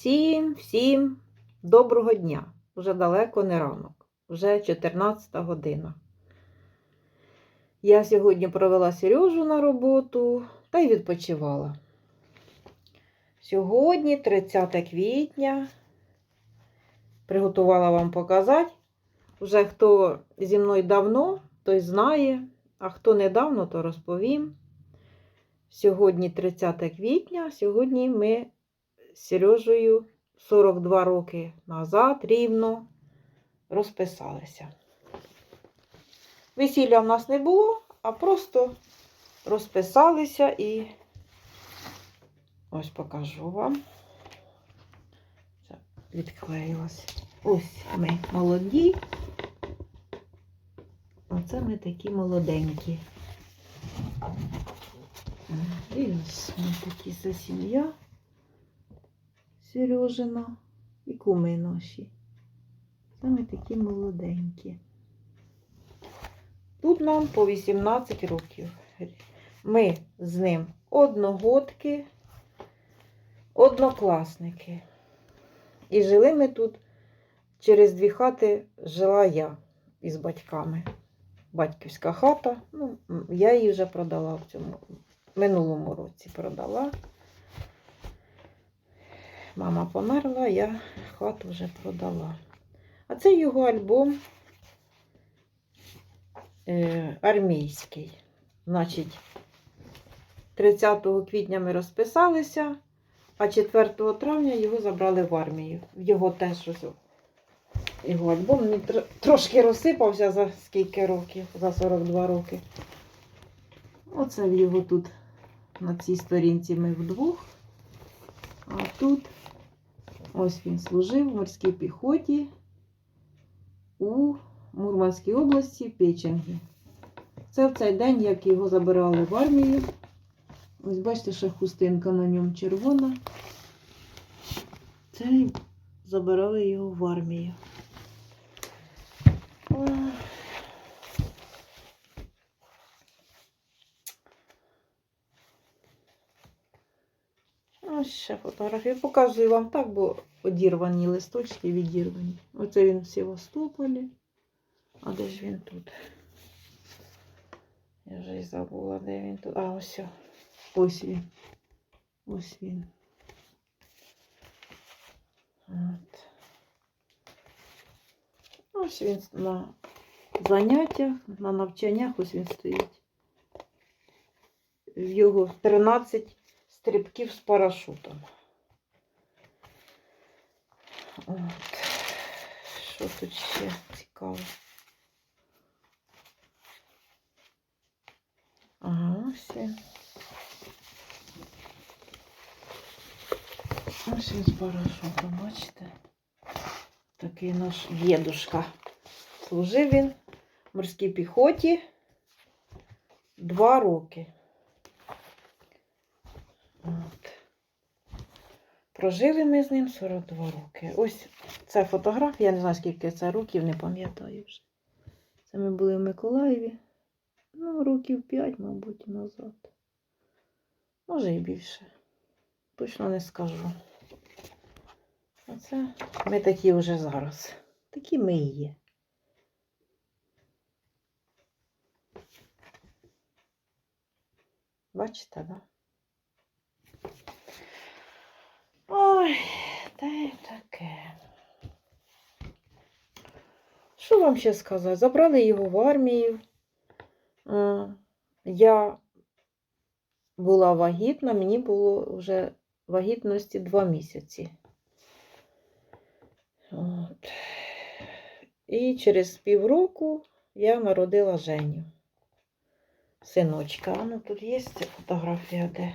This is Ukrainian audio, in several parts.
Всім, всім доброго дня. Уже далеко не ранок, вже 14 година. Я сьогодні провела Сережу на роботу та й відпочивала. Сьогодні, 30 квітня, приготувала вам показати. Вже хто зі мною давно, той знає, а хто недавно, то розповім. Сьогодні 30 квітня, сьогодні ми Сережею 42 роки назад рівно розписалися. Весілля в нас не було, а просто розписалися і ось покажу вам. Це відклеїлось. Ось ми молоді. Оце ми такі молоденькі. І ось ми такі за сім'я. Сережина і куми наші. Саме такі молоденькі. Тут нам по 18 років. Ми з ним одногодки, однокласники. І жили ми тут через дві хати жила я із батьками. Батьківська хата. Ну, я її вже продала в цьому минулому році продала. Мама померла, я хату вже продала. А це його альбом е, армійський. Значить, 30 квітня ми розписалися, а 4 травня його забрали в армію. Його теж його альбом він тр- трошки розсипався за скільки років, за 42 роки. Оце його тут на цій сторінці ми вдвох. А тут ось він служив в морській піхоті у Мурманській області Печенгі. Це в цей день, як його забирали в армію. Ось бачите, ще хустинка на ньому червона. Це забирали його в армію. Ще фотографії. Показую вам так, бо одірвані листочки відірвані. Оце він в Севастополі. А де ж він тут? Я вже й забула, де він тут. А, ось. Ось він. Ось він. От. Ось він на заняттях, на навчаннях, ось він стоїть. В його 13 стрибків з парашутом. От. Що тут ще цікаво? Ага, ось він. Ось він з парашутом, бачите? Такий наш дідушка. Служив він в морській піхоті два роки. От. Прожили ми з ним 42 роки. Ось ця фотографія, я не знаю, скільки це років, не пам'ятаю вже. Це ми були в Миколаєві. Ну, років 5, мабуть, назад. Може і більше. Точно не скажу. Оце ми такі вже зараз. Такі ми і є. Бачите, да? Ой, та й таке. Що вам ще сказати? Забрали його в армію. Я була вагітна, мені було вже вагітності два місяці. От. І через півроку я народила Женю. Синочка. А ну тут є фотографія, де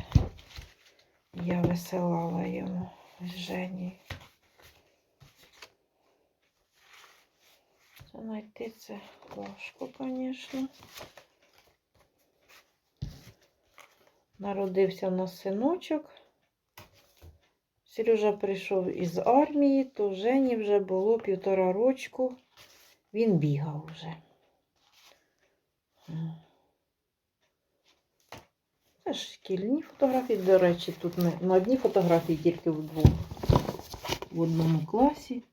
я висилала йому з Жені. Знайти це важко, звісно. Народився у нас синочок. Сережа прийшов із армії, то Жені вже було півтора рочку. Він бігав вже. Це шкільні фотографії, до речі, тут ми на одній фотографії тільки вдвох. в одному класі.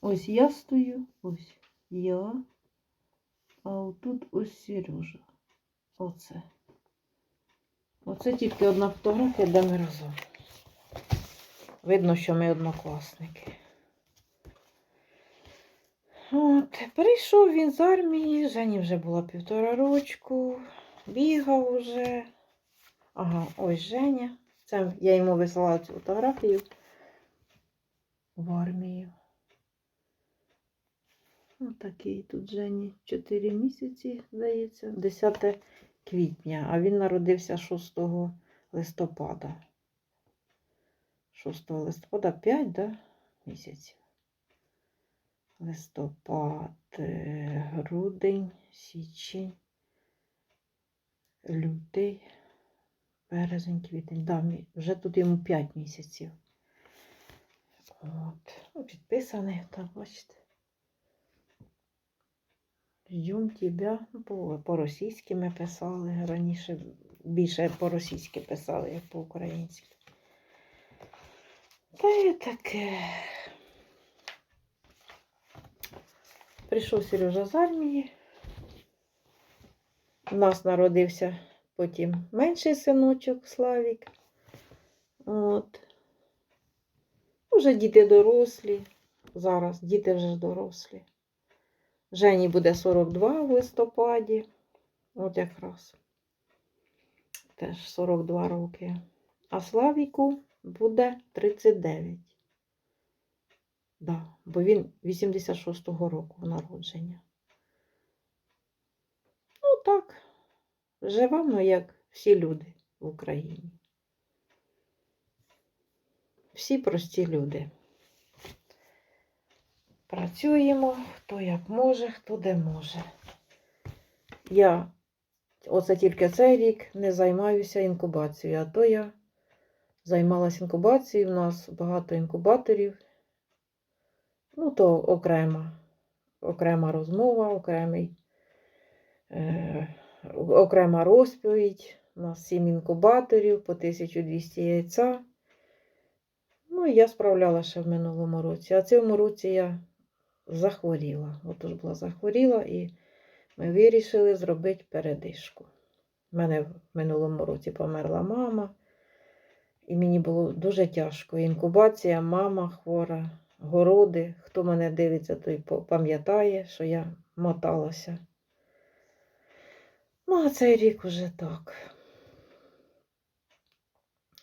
Ось я стою, ось я. А отут ось Сережа. Оце. Оце тільки одна фотографія, де ми разом. Видно, що ми однокласники. От, прийшов він з армії, Жені вже було півтора рочку, бігав уже. Ага, ось Женя. Це я йому висилала цю фотографію в армію. Ось такий тут Жені 4 місяці, здається, 10 квітня, а він народився 6 листопада. 6 листопада 5 да, місяців. Листопад, е, грудень, січень, лютий, березень, квітень. Да, вже тут йому 5 місяців. От. Ну, підписаний, так, бачите. Ждем тебя. Ну, по- По-російськи ми писали. Раніше більше по-російськи писали, як по-українськи. Та й таке. Прийшов Сережа з армії. У нас народився потім менший синочок Славік. От. Уже діти дорослі. Зараз діти вже дорослі. Жені буде 42 в листопаді. От якраз. Теж 42 роки. А Славіку буде 39. Да, бо він 86-го року народження. Ну так, живемо, як всі люди в Україні. Всі прості люди. Працюємо, хто як може, хто де може. Я оце тільки цей рік не займаюся інкубацією, а то я займалася інкубацією. У нас багато інкубаторів. Ну, то окрема, окрема розмова, окремий, е, окрема розповідь. У нас 7 інкубаторів по 1200 яйця. Ну, я справляла ще в минулому році. А цьому році я захворіла. Отож була захворіла, і ми вирішили зробити передишку. У мене в минулому році померла мама, і мені було дуже тяжко. Інкубація, мама хвора, городи. Хто мене дивиться, той пам'ятає, що я моталася. Ну, а цей рік уже так.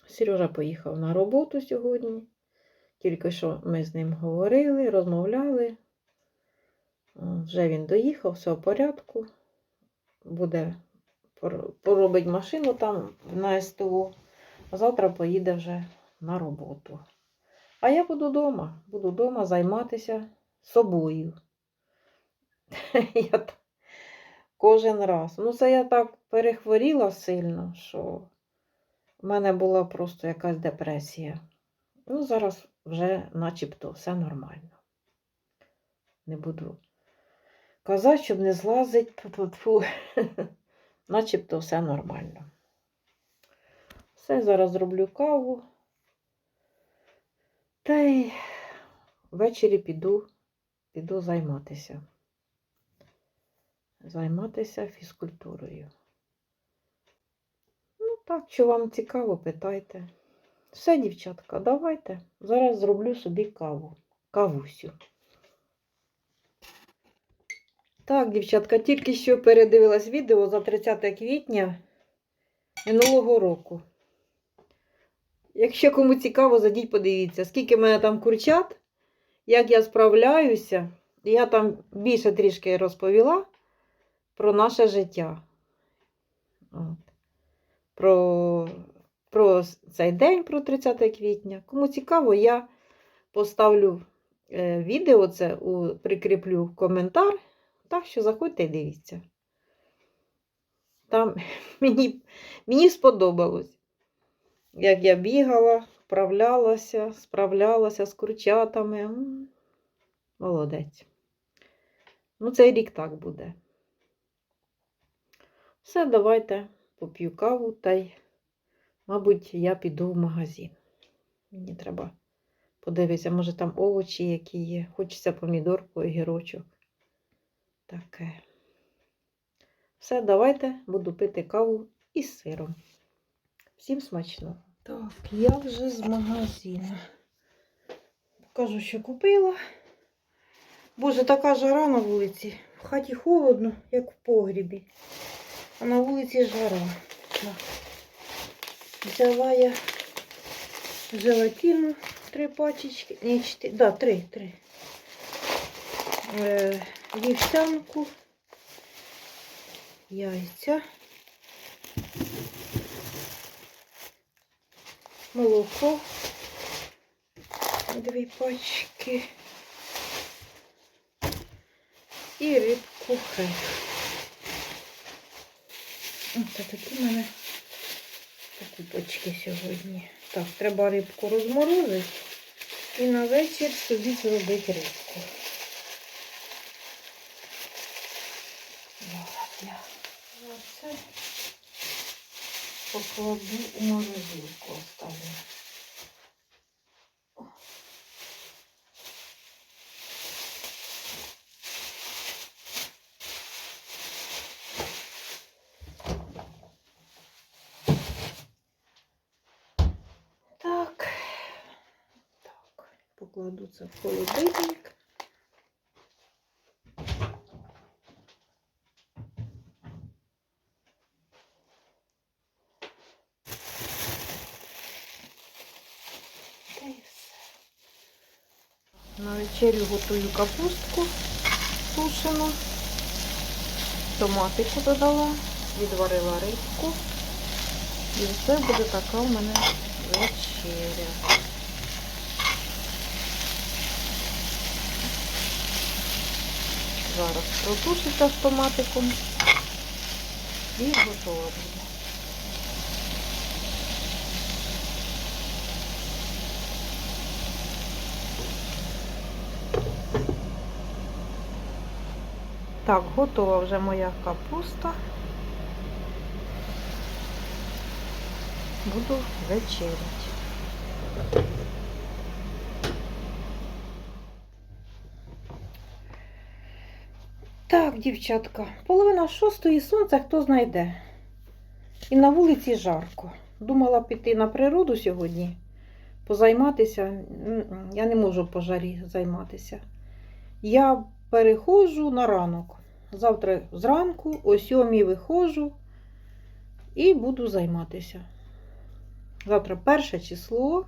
Сережа поїхав на роботу сьогодні. Тільки що ми з ним говорили, розмовляли. Вже він доїхав, все в порядку. Буде поробить машину там на СТО, а завтра поїде вже на роботу. А я буду вдома, буду вдома займатися собою. Я кожен раз. Ну, це я так перехворіла сильно, що в мене була просто якась депресія. Ну, зараз вже начебто все нормально. Не буду казати, щоб не злазить. Начебто все нормально. Все, зараз зроблю каву. Та й ввечері піду, піду займатися. Займатися фізкультурою. Ну, так, що вам цікаво, питайте. Все, дівчатка, давайте. Зараз зроблю собі каву. Кавусю. Так, дівчатка, тільки що передивилась відео за 30 квітня минулого року. Якщо кому цікаво, зайдіть, подивіться, скільки в мене там курчат, як я справляюся. Я там більше трішки розповіла про наше життя. Про, про цей день, про 30 квітня. Кому цікаво, я поставлю е, відео, це у, прикріплю коментар. Так що заходьте і дивіться. Там мені, мені сподобалось, як я бігала, вправлялася, справлялася з курчатами. Молодець. Ну, цей рік так буде. Все, давайте поп'ю каву та й, мабуть, я піду в магазин. Мені треба Подивися, може там овочі які є. Хочеться помідорку, і огірочок. Таке. Все, давайте буду пити каву із сиром. Всім смачного. Так, я вже з магазину. Покажу, що купила. Боже, така жара на вулиці. В хаті холодно, як в погрібі. А на вулиці жара. Взяла я желатину три пачечки. Ні, чотири. Да, три, три. Е, вівсянку, яйця, молоко, дві пачки і рибку хек. Ось такі в мене покупочки сьогодні. Так, треба рибку розморозити і на вечір собі зробити рибку. Покладу у морозилку оставлю. Так. Так, покладу це в холодильник. На вечерю готую капустку тушену, томатику додала, відварила рибку. І це буде така у мене вечеря. Зараз протушиться з томатиком і готова буде. Так, готова вже моя капуста. Буду вечерять. Так, дівчатка, половина шостої сонця хто знайде. І на вулиці жарко. Думала піти на природу сьогодні, позайматися. Я не можу по жарі займатися. Я переходжу на ранок. Завтра зранку, о сьомій виходжу і буду займатися. Завтра перше число.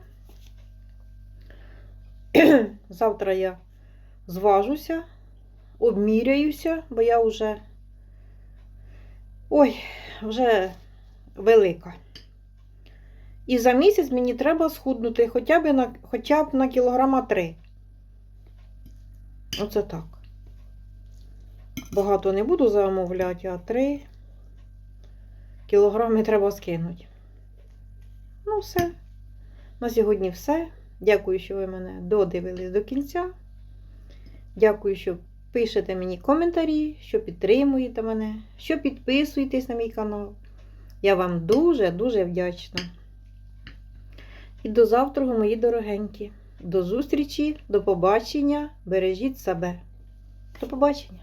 Завтра я зважуся, обміряюся, бо я вже ой, вже велика. І за місяць мені треба схуднути хоча б на, хоча б на кілограма 3. Оце так. Багато не буду замовляти, а 3 кілограми треба скинути. Ну, все. На сьогодні все. Дякую, що ви мене додивились до кінця. Дякую, що пишете мені коментарі, що підтримуєте мене, що підписуєтесь на мій канал. Я вам дуже-дуже вдячна. І до завтра, мої дорогенькі. До зустрічі, до побачення. Бережіть себе. До побачення!